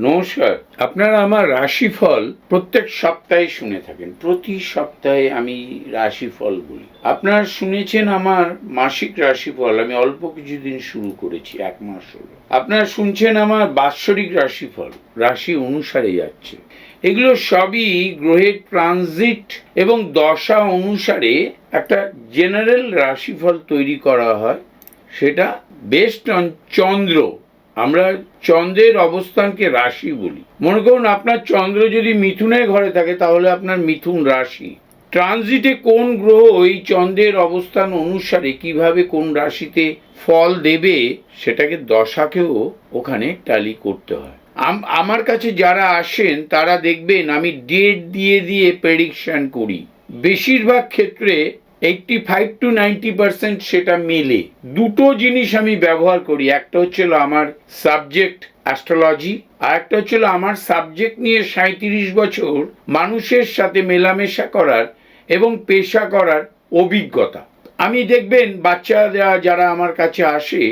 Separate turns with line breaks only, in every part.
নমস্কার। আপনারা আমার রাশিফল প্রত্যেক সপ্তাহে শুনে থাকেন। প্রতি সপ্তাহে আমি রাশিফল বলি। আপনারা শুনেছেন আমার মাসিক রাশিফল, আমি অল্প কিছুদিন শুরু করেছি, এক মাস হলো। আপনারা শুনছেন আমার বাৎসরিক রাশিফল, রাশি অনুসারে যাচ্ছে। এগুলো সবই গ্রহের ট্রানজিট এবং দশা অনুসারে একটা জেনারেল রাশিফল তৈরি করা হয়। সেটা বেস্ট অন চন্দ্র আমরা চন্দ্রের অবস্থানকে রাশি বলি। মনে করুন, আপনার চন্দ্র যদি মিথুনের ঘরে থাকে, তাহলে আপনার মিথুন রাশি। ট্রানজিটে কোন গ্রহ এই চন্দ্রের অবস্থান অনুসারে কীভাবে কোন রাশিতে ফল দেবে, সেটাকে দশাকেও ওখানে ট্যালি করতে হয়। আম- আমার কাছে যারা আসেন, তারা দেখবেন আমি ডেট দিয়ে দিয়ে প্রেডিকশন করি। বেশিরভাগ ক্ষেত্রে eighty five to ninety percent সেটা মেলে। দুটো জিনিস আমি ব্যবহার করি। একটা হচ্ছিল আমার সাবজেক্ট অ্যাস্ট্রোলজি আর একটা হচ্ছিল আমার সাবজেক্ট নিয়ে সাঁত্রিশ বছর মানুষের সাথে মেলামেশা করার এবং পেশা করার অভিজ্ঞতা। আমি দেখবেন বাচ্চারা যারা আমার কাছে আসে,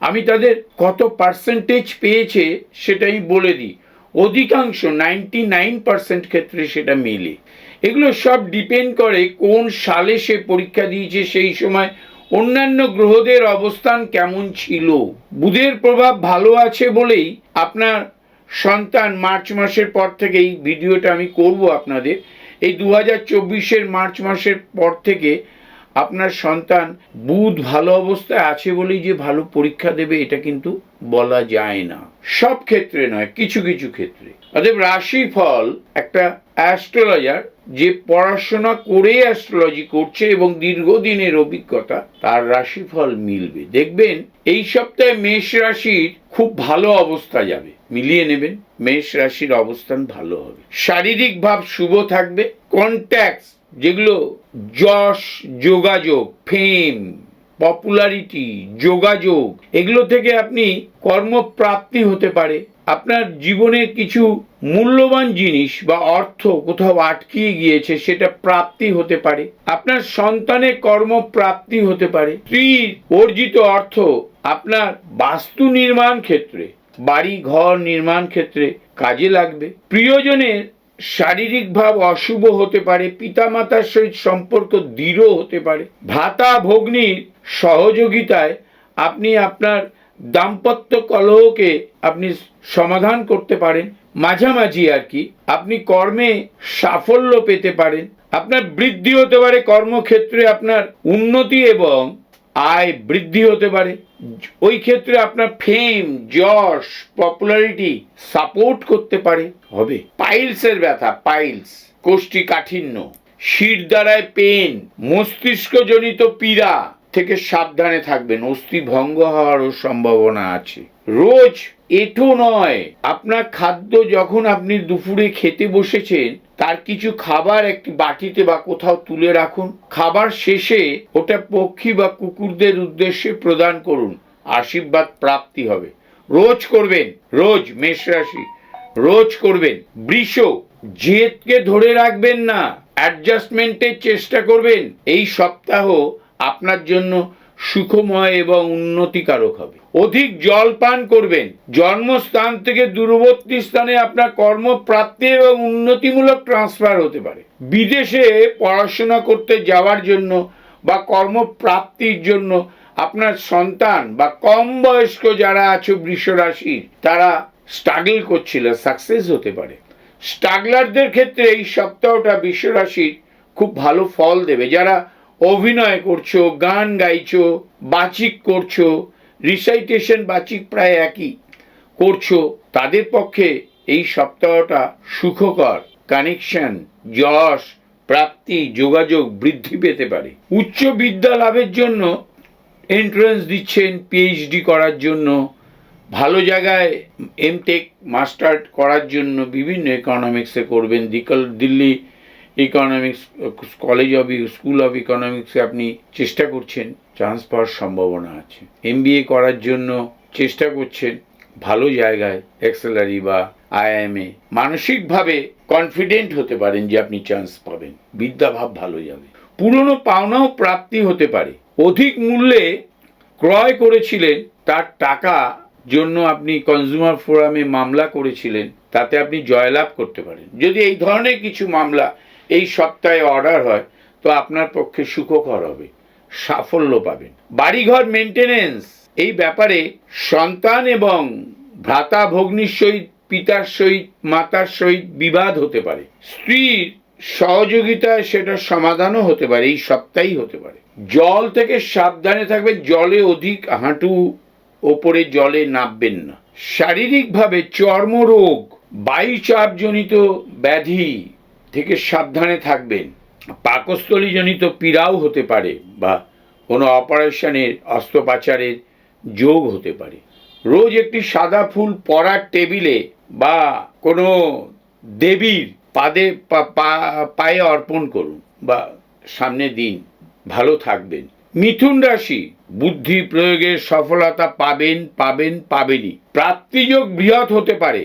আমি তাদের কত পার্সেন্টেজ পেয়েছে সেটাই বলে দিই। অধিকাংশ নাইনটি নাইন পার্সেন্ট ক্ষেত্রে সেটা মেলে। এগুলো সব ডিপেন্ড করে কোন সালে সে পরীক্ষা দিয়েছে, সেই সময় অন্যান্য গ্রহদের অবস্থান কেমন ছিল। বুধের প্রভাব ভালো আছে বলেই আপনার সন্তান মার্চ মাসের পর থেকে এই ভিডিওটা আমি করব আপনাদের। এই দু হাজার চব্বিশের মার্চ মাসের পর থেকে আপনার সন্তান বুধ ভালো অবস্থায় আছে বলেই যে ভালো পরীক্ষা দেবে, এটা কিন্তু বলা যায় না। সব ক্ষেত্রে নয়, কিছু কিছু ক্ষেত্রে। অতএব রাশিফল একটা অ্যাস্ট্রোলজার যে পড়াশোনা করে অ্যাস্ট্রোলজি করছে এবং দীর্ঘদিনের অভিজ্ঞতা, তার রাশিফল মিলবে। দেখবেন, এই সপ্তাহে মেষ রাশির খুব ভালো অবস্থা যাবে। মিলিয়ে নেবেন, মেষ রাশির অবস্থান ভালো হবে। শারীরিক ভাব শুভ থাকবে কন্ট্যাক্ট যেগুলো যশ, যোগাযোগ ফেম পপুলারিটি যোগাযোগ, এগুলো থেকে আপনি কর্মপ্রাপ্তি হতে পারে। আপনার জীবনের কিছু মূল্যবান জিনিস বা অর্থ কোথাও আটকিয়ে গিয়েছে, সেটা প্রাপ্তি হতে পারে। আপনার সন্তানের কর্মপ্রাপ্তি হতে পারে। স্ত্রীর অর্জিত অর্থ আপনার বাস্তু নির্মাণ ক্ষেত্রে, বাড়ি ঘর নির্মাণ ক্ষেত্রে কাজে লাগবে। প্রিয়জনের শারীরিক ভাব অশুভ হতে পারে, পিতামাতার সহিত সম্পর্ক দৃঢ় হতে পারে। ভাতা, ভগ্নির সহযোগিতায় আপনি আপনার দাম্পত্য কলহকে আপনি সমাধান করতে পারেন। মাঝামাঝি আর কি। আপনি কর্মে সাফল্য পেতে পারেন। আপনার বৃদ্ধি হতে পারে কর্মক্ষেত্রে আপনার উন্নতি এবং আয় বৃদ্ধি হতে পারে। ওই ক্ষেত্রে আপনার ফেম যশ পপুলারিটি সাপোর্ট করতে পারে। হবে। পাইলসের ব্যথা পাইলস কোষ্ঠী কাঠিন্য শির দ্বারায় পেন মস্তিষ্কজনিত পীড়া থেকে সাবধানে থাকবেন, অস্থি ভঙ্গ হওয়ারও সম্ভাবনা আছে। রোজ এটো নয়, আপনার খাদ্য যখন আপনি দুপুরে খেতে বসেছেন, তার কিছু খাবার একটি বাটিতে বা কোথাও তুলে রাখুন। খাবার শেষে ওটা পক্ষী বা কুকুরদের উদ্দেশ্যে প্রদান করুন, আশীর্বাদ প্রাপ্তি হবে। রোজ করবেন, রোজ মেষ রাশি, রোজ করবেন। বৃষ, জেদকে ধরে রাখবেন না, অ্যাডজাস্টমেন্টের চেষ্টা করবেন। এই সপ্তাহ আপনার জন্য সুখময় এবং উন্নতিকারক হবে। অধিক জল পান করবেন। জন্মস্থান থেকে দূরবর্তী স্থানে আপনার কর্মপ্রাপ্তি এবং উন্নতিমূলক ট্রান্সফার হতে পারে। বিদেশে পড়াশোনা করতে যাওয়ার জন্য বা কর্মপ্রাপ্তির জন্য আপনার সন্তান বা কম বয়স্ক যারা আছো বৃষ রাশির, তারা স্ট্রাগল করছিল সাকসেস হতে পারে। স্ট্রাগলারদের ক্ষেত্রে এই সপ্তাহটা বিশ্ব রাশির খুব ভালো ফল দেবে। যারা অভিনয় করছ, গান গাইছো, বাচিক করছ রিসাইটেশন বাচিক প্রায় একই করছ, তাদের পক্ষে এই সপ্তাহটা সুখকর। কানেকশন যশ, প্রাপ্তি, যোগাযোগ বৃদ্ধি পেতে পারে। উচ্চ বিদ্যা লাভের জন্য এন্ট্রান্স দিচ্ছেন পিএইচডি করার জন্য, ভালো জায়গায় এমটেক মাস্টার করার জন্য বিভিন্ন ইকোনমিক্সে করবেন Delhi economics college of school of ইকোনমিক্সে আপনি চেষ্টা করছেন চান্স পাওয়ার সম্ভাবনা আছে। এমবিএ করার জন্য চেষ্টা করছেন, ভালো জায়গায় এক্সেলারি বা আইএমএ মানসিকভাবে কনফিডেন্ট হতে পারেন যে আপনি চান্স পাবেন। বিদ্যাভাব ভালো যাবে। পুরনো পাওনাও প্রাপ্তি হতে পারে। অধিক মূল্যে ক্রয় করেছিলেন, তার টাকা জন্য আপনি কনজিউমার ফোরামে মামলা করেছিলেন, তাতে আপনি জয়লাভ করতে পারেন। যদি এই ধরনের কিছু মামলা এই সপ্তাহে অর্ডার হয়, তো আপনার পক্ষে সুখকর হবে, সাফল্য পাবেন। বাড়িঘর মেনটেনেন্স এই ব্যাপারে সন্তান এবং ভ্রাতা ভগ্নির সহিত, পিতার সহিত, মাতার সহিত বিবাদ হতে পারে। স্ত্রীর সহযোগিতায় সেটা সমাধানও হতে পারে, এই সপ্তাহেই হতে পারে। জল থেকে সাবধানে থাকবে জলে অধিক হাঁটু ওপরে জলে নামবেন না। শারীরিকভাবে চর্মরোগ, বায়ুচাপজনিত ব্যাধি থেকে সাবধানে থাকবেন। পাকস্থলীজনিত পীড়াও হতে পারে বা কোনো অপারেশনের, অস্ত্রোপচারের যোগ হতে পারে। রোজ একটি সাদা ফুল পরার টেবিলে বা কোনো দেবীর পাদে পায়ে অর্পণ করুন বা সামনে দিন, ভালো থাকবেন। মিথুন রাশি, বুদ্ধি প্রয়োগের সফলতা পাবেন পাবেন, পাবেনই। প্রাপ্তিযোগ বৃহৎ হতে পারে।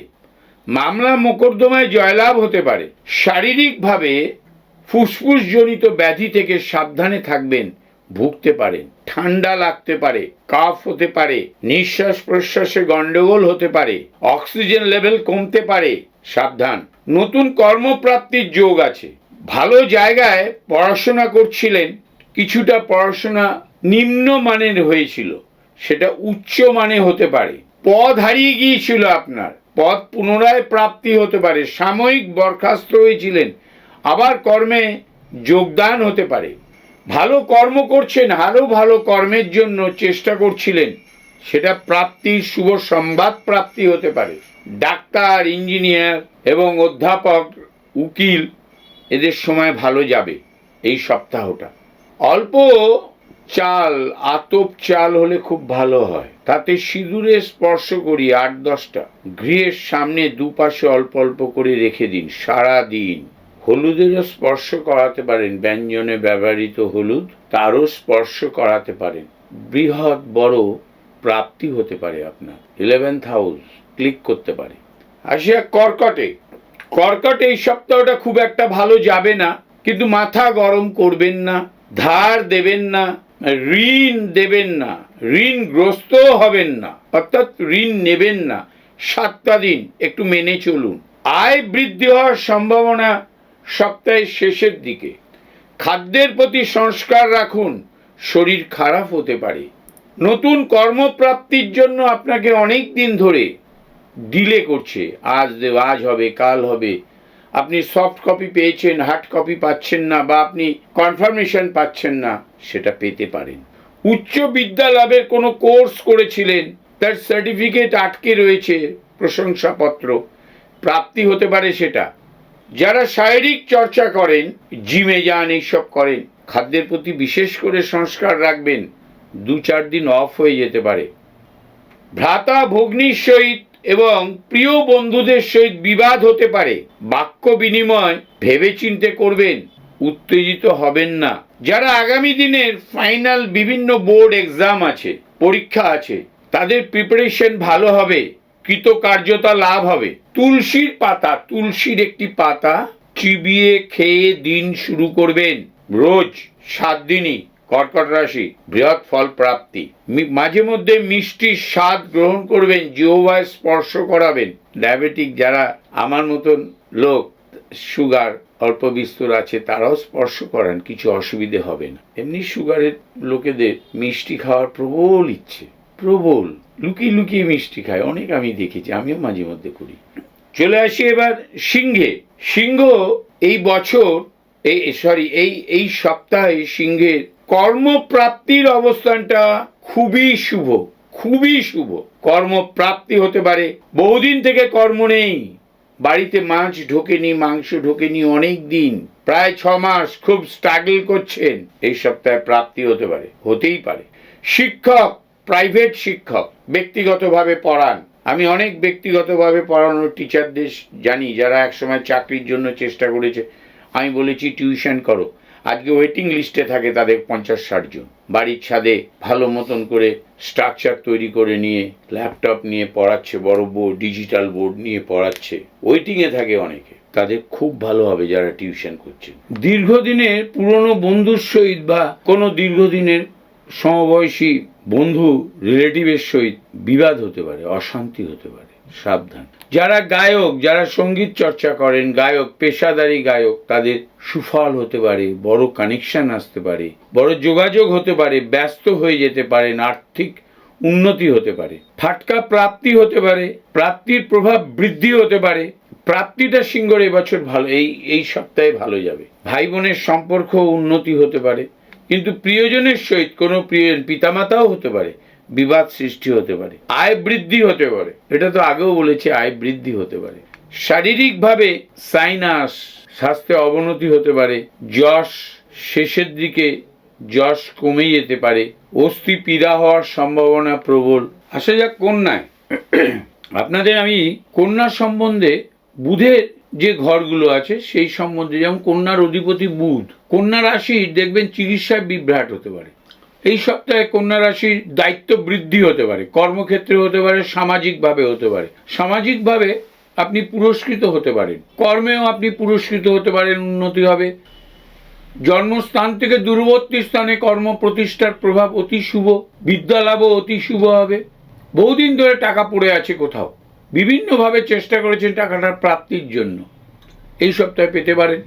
মামলা মোকদ্দমায় জয়লাভ হতে পারে। শারীরিকভাবে ফুসফুসজনিত ব্যাধি থেকে সাবধানে থাকবেন, ভুগতে পারেন। ঠান্ডা লাগতে পারে, কাফ হতে পারে, নিঃশ্বাস প্রশ্বাসে গন্ডগোল হতে পারে, অক্সিজেন লেভেল কমতে পারে, সাবধান। নতুন কর্মপ্রাপ্তির যোগ আছে। ভালো জায়গায় পড়াশোনা করছিলেন, কিছুটা পড়াশোনা নিম্ন মানের হয়েছিল, সেটা উচ্চ মানে হতে পারে। পদ হারিয়ে গিয়েছিল আপনার। পদ পুনরায় প্রাপ্তি হতে পারে, সাময়িক বরখাস্ত হয়েছিলেন আবার কর্মে যোগদান হতে পারে। ভালো কর্ম করছেন, আরও ভালো কর্মের জন্য চেষ্টা করছিলেন, সেটা প্রাপ্তির শুভ সংবাদ প্রাপ্তি হতে পারে। ডাক্তার, ইঞ্জিনিয়ার এবং অধ্যাপক, উকিল এদের সময় ভালো যাবে এই সপ্তাহটা। অল্প চাল, আতপ চাল হলে খুব ভালো হয়। তাতে সিঁদুরে স্পর্শ করি আট দশটা। গৃহের সামনে দুপাশে অল্প অল্প করে রেখে দিন, সারা দিন। হলুদেরও স্পর্শ করাতে পারেন, ব্যঞ্জনে ব্যবহৃত হলুদ তারও স্পর্শ করাতে পারেন। বৃহৎ বড় প্রাপ্তি হতে পারে আপনার ইলেভেন্থ হাউস ক্লিক করতে পারে। আসিয়া কর্কটে, কর্কট এই সপ্তাহটা খুব একটা ভালো যাবে না, কিন্তু মাথা গরম করবেন না, ধার দেবেন না ঋণ দেবেন না, ঋণগ্রস্ত হবেন না, অর্থাৎ ঋণ নেবেন না। সাতটা দিন একটু মেনে চলুন। আয় বৃদ্ধি হওয়ার সম্ভাবনা সপ্তাহের শেষের দিকে। খাদ্যের প্রতি সংস্কার রাখুন, শরীর খারাপ হতে পারে। নতুন কর্মপ্রাপ্তির জন্য আপনাকে অনেক দিন ধরে ডিলে করছে। আজ দেব, আজ হবে, কাল হবে। আপনি সফট কপি পেয়েছেন হার্ড কপি পাচ্ছেন না বা আপনি কনফার্মেশন পাচ্ছেন না, সেটা পেতে পারেন। উচ্চ বিদ্যা লাভের কোনো কোর্স করেছিলেন, তার সার্টিফিকেট আটকে রয়েছে, প্রশংসাপত্র, প্রাপ্তি হতে পারে সেটা। যারা শারীরিক চর্চা করেন জিমে যান, এইসব করেন, খাদ্যের প্রতি বিশেষ করে সংস্কার রাখবেন, দু চার দিন অফ হয়ে যেতে পারে। ভ্রাতা ভগ্নির সহিত এবং প্রিয় বন্ধুদের সহিত বিবাদ হতে পারে, বাক্য বিনিময় ভেবেচিন্তে করবেন, উত্তেজিত হবেন না। যারা আগামী দিনের ফাইনাল বিভিন্ন বোর্ড এক্সাম আছে, পরীক্ষা আছে, তাদের প্রিপারেশন ভালো হবে, কৃতকার্যতা লাভ হবে। তুলসীর পাতা, তুলসীর একটি পাতা চিবিয়ে খেয়ে দিন শুরু করবেন। রোজ, সাত দিনই। কর্কট রাশি, বৃহৎ ফল প্রাপ্তি। মাঝে মধ্যে মিষ্টির স্বাদ গ্রহণ করবেন জিহ্বায় স্পর্শ করাবেন। ডায়াবেটিক যারা আমার মতন লোক, সুগার অল্প বিস্তর আছে, তারাও স্পর্শ করেন, কিছু অসুবিধে হবে না। এমনি সুগারের লোকেদের মিষ্টি খাওয়ার প্রবল ইচ্ছে, প্রবল। লুকিয়ে লুকিয়ে মিষ্টি খায়, অনেক আমি দেখেছি, আমিও মাঝে মধ্যে করি। চলে আসি এবার সিংহে। সিংহ এই বছর, এই সরি এই এই সপ্তাহে সিংহের কর্মপ্রাপ্তির অবস্থানটা খুবই শুভ খুবই শুভ। কর্মপ্রাপ্তি হতে পারে, বহুদিন থেকে কর্ম নেই। বাড়িতে মাছ ঢোকেনি, মাংস ঢোকেনি অনেক দিন, প্রায় ছ মাস খুব স্ট্রাগল করছেন। এই সপ্তাহে প্রাপ্তি হতে পারে, হতেই পারে। শিক্ষক প্রাইভেট শিক্ষক, ব্যক্তিগতভাবে পড়ান। আমি অনেক ব্যক্তিগতভাবে পড়ানোর টিচারদের জানি, যারা একসময় চাকরির জন্য চেষ্টা করেছে। আমি বলেছি টিউশন করো। আজকে ওয়েটিং লিস্টে থাকে তাদের পঞ্চাশ ষাট জন। বাড়ির ছাদে ভালো মতন করে স্ট্রাকচার তৈরি করে নিয়ে ল্যাপটপ নিয়ে পড়াচ্ছে, বড় বোর্ড ডিজিটাল বোর্ড নিয়ে পড়াচ্ছে। ওয়েটিংয়ে থাকে অনেকে। তাদের খুব ভালো হবে যারা টিউশন করছেন। দীর্ঘদিনের পুরনো বন্ধুর সহিত বা কোনো দীর্ঘদিনের সমবয়সী বন্ধু রিলেটিভের সহিত বিবাদ হতে পারে, অশান্তি হতে পারে। সাবধান। যারা গায়ক, যারা সংগীত চর্চা করেন, গায়ক, পেশাদারি গায়ক, তাদের সুফল হতে পারে, বড় কানেকশন আসতে পারে, বড় যোগাযোগ হতে পারে, ব্যস্ত হয়ে যেতে পারেন আর্থিক উন্নতি হতে পারে, ফাটকা প্রাপ্তি হতে পারে, প্রাপ্তির প্রভাব বৃদ্ধি হতে পারে, প্রাপ্তিটা সিংহর এবছর ভালো, এই এই সপ্তাহে ভালো যাবে। ভাই বোনের সম্পর্ক উন্নতি হতে পারে, কিন্তু প্রিয়জনের সহিত কোনো প্রিয়, পিতামাতাও হতে পারে বিবাদ সৃষ্টি হতে পারে, আয় বৃদ্ধি হতে পারে। এটা তো আগেও বলেছি, আয় বৃদ্ধি হতে পারে। শারীরিকভাবে সাইনাস স্বাস্থ্যে অবনতি হতে পারে, যশ শেষের দিকে যশ কমে যেতে পারে, অস্থি পীড়া হওয়ার সম্ভাবনা প্রবল। আসা যাক কন্যায়। আপনাদের আমি কন্যা সম্বন্ধে বুধের যে ঘরগুলো আছে, সেই সম্বন্ধে, যেমন কন্যার অধিপতি বুধ, কন্যা রাশি দেখবেন চিকিৎসায় বিভ্রাট হতে পারে। এই সপ্তাহে কন্যা রাশির দায়িত্ব বৃদ্ধি হতে পারে, কর্মক্ষেত্রে হতে পারে, সামাজিকভাবে হতে পারে। সামাজিকভাবে আপনি পুরস্কৃত হতে পারেন, কর্মেও আপনি পুরস্কৃত হতে পারেন, উন্নতি হবে। জন্মস্থান থেকে দূরবর্তী স্থানে কর্ম প্রতিষ্ঠার প্রভাব অতি শুভ, বিদ্যালাভও অতি শুভ হবে। বহুদিন ধরে টাকা পড়ে আছে কোথাও। বিভিন্নভাবে চেষ্টা করেছেন টাকাটার প্রাপ্তির জন্য। এই সপ্তাহে পেতে পারেন।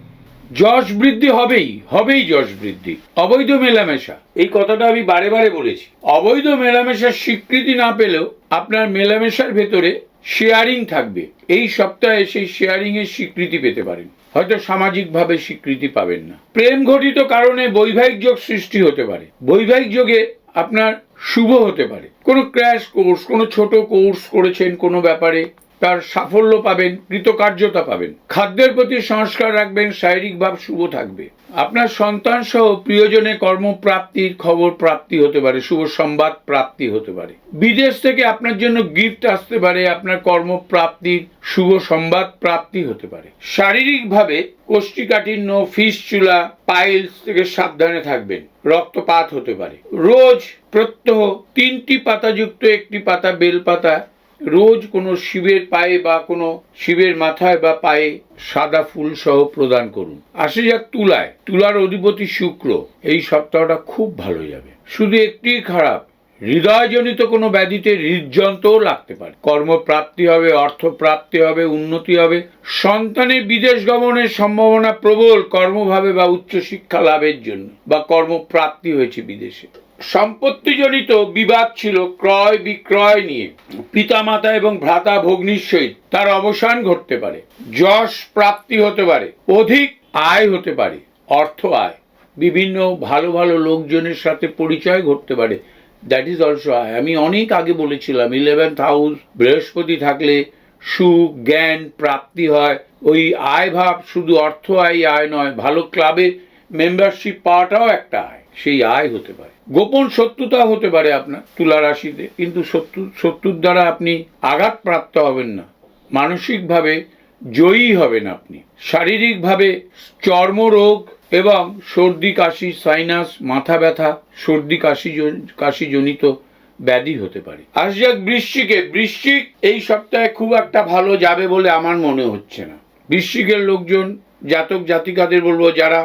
যশ বৃদ্ধি হবেই হবেই যশ বৃদ্ধি। অবৈধ মেলামেশা। এই কথাটা আমি বারে বারে বলেছি। অবৈধ মেলামেশার স্বীকৃতি না পেলেও আপনার মেলামেশার ভেতরে শেয়ারিং থাকবে। এই সপ্তাহে সেই শেয়ারিং এর স্বীকৃতি পেতে পারেন। হয়তো সামাজিকভাবে স্বীকৃতি পাবেন না। প্রেম ঘটিত কারণে বৈবাহিক যোগ সৃষ্টি হতে পারে। বৈবাহিক যোগে আপনার শুভ হতে পারে। কোনো ক্র্যাশ কোর্স, কোনো ছোট কোর্স করেছেন কোনো ব্যাপারে তার সাফল্য পাবেন, কৃতকার্যতা পাবেন। খাদ্যের প্রতি সংস্কার রাখবেন, শারীরিক ভাব শুভ থাকবে। আপনার সন্তান সহ প্রিয়জনে কর্মপ্রাপ্তির খবর প্রাপ্তি হতে পারে, শুভ সংবাদ প্রাপ্তি হতে পারে। বিদেশ থেকে আপনার জন্য গিফট আসতে পারে, আপনার কর্মপ্রাপ্তির শুভ সংবাদ প্রাপ্তি হতে পারে। শারীরিকভাবে কোষ্ঠীকাঠিন্য ফিসচুলা পাইলস থেকে সাবধানে থাকবেন, রক্তপাত হতে পারে। রোজ প্রত্যহ তিনটি পাতাযুক্ত একটি পাতা, বেলপাতা রোজ কোনো শিবের পায়ে বা কোনো শিবের মাথায় বা পায়ে সাদা ফুল সহ প্রদান করুন। আসে যাক তুলায়। তুলার অধিপতি শুক্র। এই সপ্তাহটা খুব ভালো যাবে। শুধু একটি খারাপ, হৃদয়জনিত কোনো ব্যাধিতে হৃদযন্ত্রও লাগতে পারে। কর্মপ্রাপ্তি হবে অর্থ প্রাপ্তি হবে, উন্নতি হবে। সন্তানের বিদেশ গমনের সম্ভাবনা প্রবল কর্মভাবে বা উচ্চশিক্ষা লাভের জন্য বা কর্মপ্রাপ্তি হয়েছে বিদেশে। সম্পত্তিজনিত বিবাদ ছিল ক্রয় বিক্রয় নিয়ে। পিতামাতা এবং ভ্রাতা ভগ্নির সহিত তার অবসান ঘটতে পারে। যশ প্রাপ্তি হতে পারে, অধিক আয় হতে পারে, অর্থ আয়। বিভিন্ন ভালো ভালো লোকজনের সাথে পরিচয় ঘটতে পারে। দ্যাট ইজ অলসো আয়। আমি অনেক আগে বলেছিলাম ইলেভেন্থ হাউস বৃহস্পতি থাকলে সুখ, জ্ঞান, প্রাপ্তি হয়। ওই আয় ভাব শুধু অর্থ আয় আয় নয়, ভালো ক্লাবে মেম্বারশিপ পাওয়াটাও একটা আয়। সেই আয় হতে পারে। গোপন শত্রুতা হতে পারে আপনার তুলা রাশিতে, কিন্তু শত্রু, শত্রুর দ্বারা আপনি আঘাত প্রাপ্ত হবেন না। মানসিকভাবে জয়ী হবেন আপনি। শারীরিকভাবে চর্মরোগ এবং সর্দি, কাশি সাইনাস মাথা ব্যথা, সর্দি, কাশি কাশিজনিত ব্যাধি হতে পারে। আজ যাক বৃশ্চিকে, বৃশ্চিক এই সপ্তাহে খুব একটা ভালো যাবে বলে আমার মনে হচ্ছে না। বৃশ্চিকের লোকজন, জাতক, জাতিকাদের বলব, যারা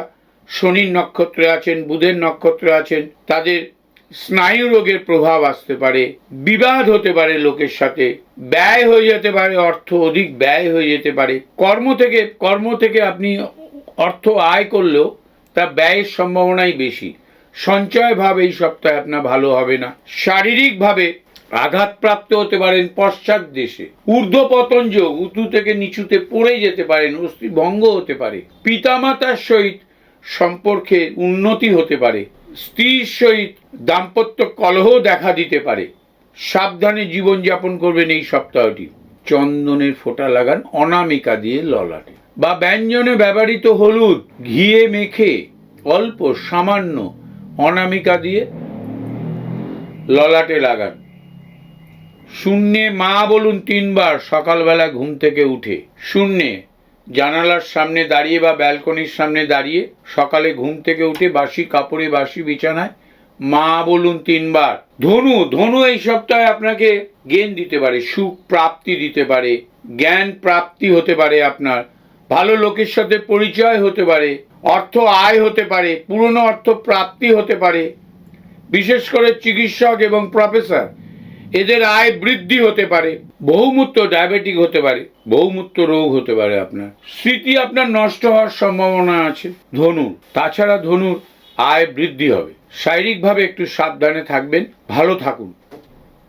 শনির নক্ষত্রে আছেন, বুধের নক্ষত্রে আছেন, তাদের স্নায়ু রোগের প্রভাব আসতে পারে, বিবাদ হতে পারে লোকের সাথে, ব্যয় হয়ে যেতে পারে, অর্থ অধিক ব্যয় হয়ে যেতে পারে। কর্ম থেকে কর্ম থেকে আপনি অর্থ আয় করলেও তা ব্যয়ের সম্ভাবনাই বেশি। সঞ্চয় ভাব এই সপ্তাহে আপনার ভালো হবে না। শারীরিকভাবে আঘাতপ্রাপ্ত হতে পারেন পশ্চাৎ দেশে। ঊর্ধ্বপতন যোগ, উঁচু থেকে নিচুতে পড়ে যেতে পারেন অস্থি ভঙ্গ হতে পারে। পিতামাতার সহিত সম্পর্কে উন্নতি হতে পারে। স্ত্রীর সহিত দাম্পত্য কলহ দেখা দিতে পারে। সাবধানে জীবনযাপন করবেন এই সপ্তাহটি। চন্দনের ফোঁটা লাগান, অনামিকা দিয়ে ললাটে। বা ব্যঞ্জনে ব্যবহৃত হলুদ ঘিয়ে মেখে অল্প সামান্য অনামিকা দিয়ে ললাটে লাগান। শূন্যে মা বলুন তিনবার, সকালবেলা ঘুম থেকে উঠে। শূন্যে জানালার সামনে দাঁড়িয়ে বা ব্যালকনির সামনে দাঁড়িয়ে সকালে ঘুম থেকে উঠে বাসি কাপড়ে বাসি বিছানায় মা বলুন তিনবার, ধনু ধনু এই সপ্তাহে আপনাকে জ্ঞান দিতে পারে সুখ প্রাপ্তি দিতে পারে, জ্ঞান প্রাপ্তি হতে পারে আপনার, ভালো লোকের সাথে পরিচয় হতে পারে, অর্থ আয় হতে পারে, পুরনো অর্থ প্রাপ্তি হতে পারে, বিশেষ করে চিকিৎসক এবং প্রফেসর। এদের আয় বৃদ্ধি হতে পারে, বহুমূত্র ডায়াবেটিক হতে পারে, বহুমূত্র রোগ হতে পারে আপনার। স্মৃতি আপনার নষ্ট হওয়ার সম্ভাবনা আছে। ধনু তাছাড়া ধনুর আয় বৃদ্ধি হবে। শারীরিকভাবে একটু সাবধানে থাকবেন, ভালো থাকুন।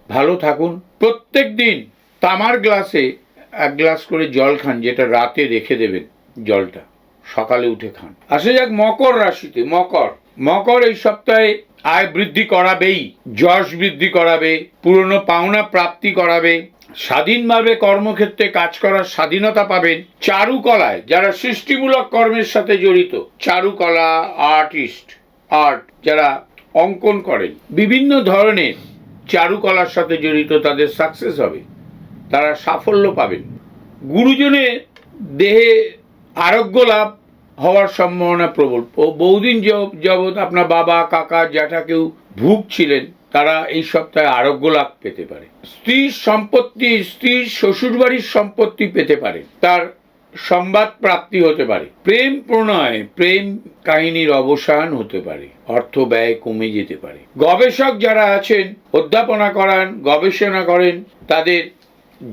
ভালো থাকুন। প্রত্যেক দিন তামার গ্লাসে এক গ্লাস করে জল খান, যেটা রাতে রেখে দেবেন জলটা। সকালে উঠে খান। আসে যাক মকর রাশিতে, মকর। মকর এই সপ্তাহে আয় বৃদ্ধি করাবেই, যশ বৃদ্ধি করাবে, পুরনো পাওনা প্রাপ্তি করাবে। স্বাধীনভাবে কর্মক্ষেত্রে কাজ করার স্বাধীনতা পাবেন চারুকলায়, যারা সৃষ্টিমূলক কর্মের সাথে জড়িত। চারুকলা, আর্টিস্ট, আর্ট, যারা অঙ্কন করেন। বিভিন্ন ধরনের চারুকলার সাথে জড়িত তাদের সাকসেস হবে। তারা সাফল্য পাবেন। গুরুজনের দেহে আরোগ্য লাভ হওয়ার সম্ভাবনা প্রবল। বহুদিন যাব- যাবৎ আপনার বাবা, কাকা, জ্যাঠা কেউ ভুগছিলেন, তারা এই সপ্তাহে আরোগ্য লাভ পেতে পারে। স্ত্রীর সম্পত্তি, স্ত্রীর শ্বশুরবাড়ির সম্পত্তি পেতে পারে। তার সংবাদ প্রাপ্তি হতে পারে। প্রেম প্রণয়, প্রেম কাহিনীর অবসান হতে পারে। অর্থ ব্যয় কমে যেতে পারে। গবেষক যারা আছেন, অধ্যাপনা করান, গবেষণা করেন, তাদের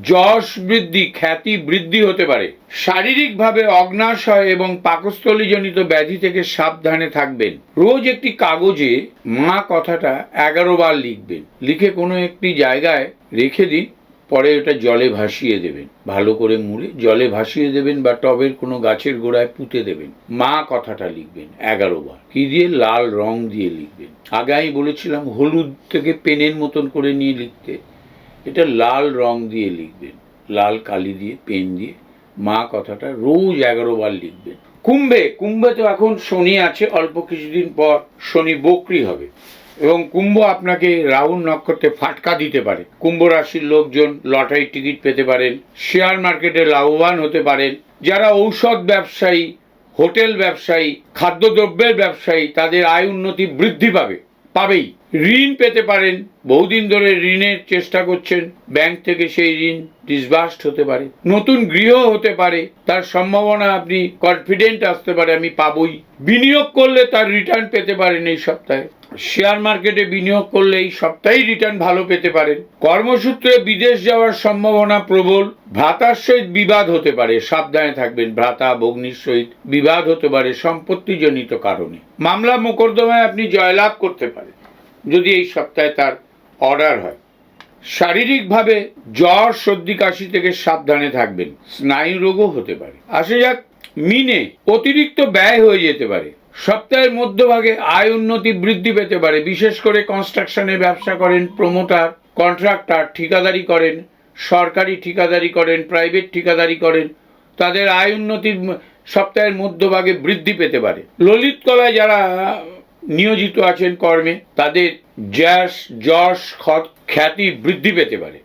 যশ বৃদ্ধি, খ্যাতি বৃদ্ধি হতে পারে। শারীরিকভাবে অগ্নাশয় এবং পাকস্থলীজনিত ব্যাধি থেকে সাবধানে থাকবেন। রোজ একটি কাগজে মা কথাটা এগারো বার লিখবেন। লিখে কোনো একটি জায়গায় রেখে দিন, পরে ওটা জলে ভাসিয়ে দেবেন। ভালো করে মুড়ে জলে ভাসিয়ে দেবেন বা টবের কোনো গাছের গোড়ায় পুঁতে দেবেন। মা কথাটা লিখবেন এগারো বার। কি দিয়ে? লাল রং দিয়ে লিখবেন। আগে আমি বলেছিলাম হলুদ থেকে পেনের মতন করে নিয়ে লিখতে। এটা লাল রং দিয়ে লিখবেন, লাল কালি দিয়ে, পেন দিয়ে, মা কথাটা রোজ এগারো বার লিখবেন। কুম্ভে কুম্ভে তো এখন শনি আছে, অল্প কিছুদিন পর শনি বকরি হবে। এবং কুম্ভ আপনাকে রাহুল নক্ষত্রে ফাটকা দিতে পারে। কুম্ভ রাশির লোকজন লটারি টিকিট পেতে পারেন, শেয়ার মার্কেটে লাভবান হতে পারেন। যারা ঔষধ ব্যবসায়ী, হোটেল ব্যবসায়ী, খাদ্যদ্রব্যের ব্যবসায়ী, তাদের আয় উন্নতি বৃদ্ধি পাবে, পাবেই। ঋণ পেতে পারেন। বহুদিন ধরে ঋণের চেষ্টা করছেন। ব্যাংক থেকে সেই ঋণ ডিসবার্সড হতে পারে। নতুন গৃহ হতে পারে। তার সম্ভাবনা আপনি কনফিডেন্ট আসতে পারে, আমি পাবই। বিনিয়োগ করলে তার রিটার্ন পেতে পারেন এই সপ্তাহে। শেয়ার মার্কেটে বিনিয়োগ করলে এই সপ্তাহেই রিটার্ন ভালো পেতে পারেন। কর্মসূত্রে বিদেশ যাওয়ার সম্ভাবনা প্রবল। ভ্রাতার সহিত বিবাদ হতে পারে। সাবধানে থাকবেন, ভ্রাতা, ভগ্নির সহিত বিবাদ হতে পারে সম্পত্তিজনিত কারণে। মামলা মোকদ্দমায় আপনি জয়লাভ করতে পারেন। যদি এই সপ্তাহে তার অর্ডার হয়। শারীরিকভাবে জ্বর, সর্দি, কাশি থেকে সাবধানে থাকবেন। স্নায়ু রোগও হতে পারে। আসে যাক, মিনে অতিরিক্ত ব্যয় হয়ে যেতে পারে। সপ্তাহের মধ্যভাগে আয় উন্নতি বৃদ্ধি পেতে পারে। বিশেষ করে কনস্ট্রাকশনে ব্যবসা করেন, প্রমোটার, কন্ট্রাক্টর, ঠিকাদারি করেন, সরকারি ঠিকাদারি করেন, প্রাইভেট ঠিকাদারি করেন। তাদের আয় উন্নতির সপ্তাহের মধ্যভাগে বৃদ্ধি পেতে পারে। ললিত কলায় যারা নিয়োজিত আছেন কর্মে, তাদের যশ যশ খ্যাতি বৃদ্ধি পেতে পারে।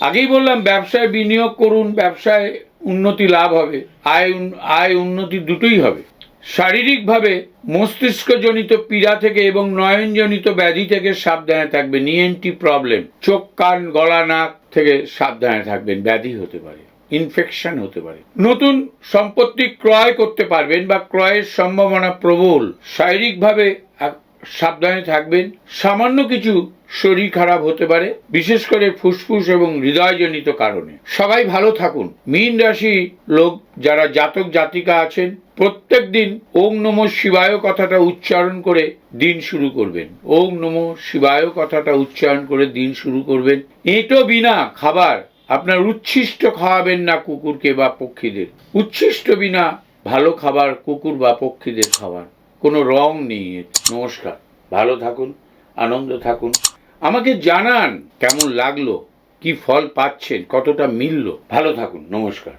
আগেই বললাম, ব্যবসায় বিনিয়োগ করুন, ব্যবসায় উন্নতি লাভ হবে, আয় আয় উন্নতি দুটোই হবে। শারীরিকভাবে মস্তিষ্কজনিত পীড়া থেকে এবং নয়নজনিত ব্যাধি থেকে সাবধানে থাকবেন। ইএনটি প্রবলেম চোখ, কান, গলা, নাক থেকে সাবধানে থাকবেন, ব্যাধি হতে পারে। ইনফেকশন হতে পারে। নতুন সম্পত্তি ক্রয় করতে পারবেন বা ক্রয়ের সম্ভাবনা প্রবল, শারীরিকভাবে সাবধানে থাকবেন। সামান্য কিছু শরীর খারাপ হতে পারে, বিশেষ করে ফুসফুস এবং হৃদয়জনিত কারণে। সবাই ভালো থাকুন। মীন রাশি লোক যারা জাতক জাতিকা আছেন, প্রত্যেক দিন ওম নম শিবায় কথাটা উচ্চারণ করে দিন শুরু করবেন। ওম নম শিবায় কথাটা উচ্চারণ করে দিন শুরু করবেন। এঁটো বিনা খাবার আপনার উচ্ছিষ্ট খাওয়াবেন না কুকুরকে বা পক্ষীদের। উচ্ছিষ্ট বিনা ভালো খাবার কুকুর বা পক্ষীদের খাবার কোনো রং নেই। নমস্কার। ভালো থাকুন, আনন্দ থাকুন। আমাকে জানান কেমন লাগল, কি ফল পাচ্ছেন, কতটা মিলল। ভালো থাকুন, নমস্কার।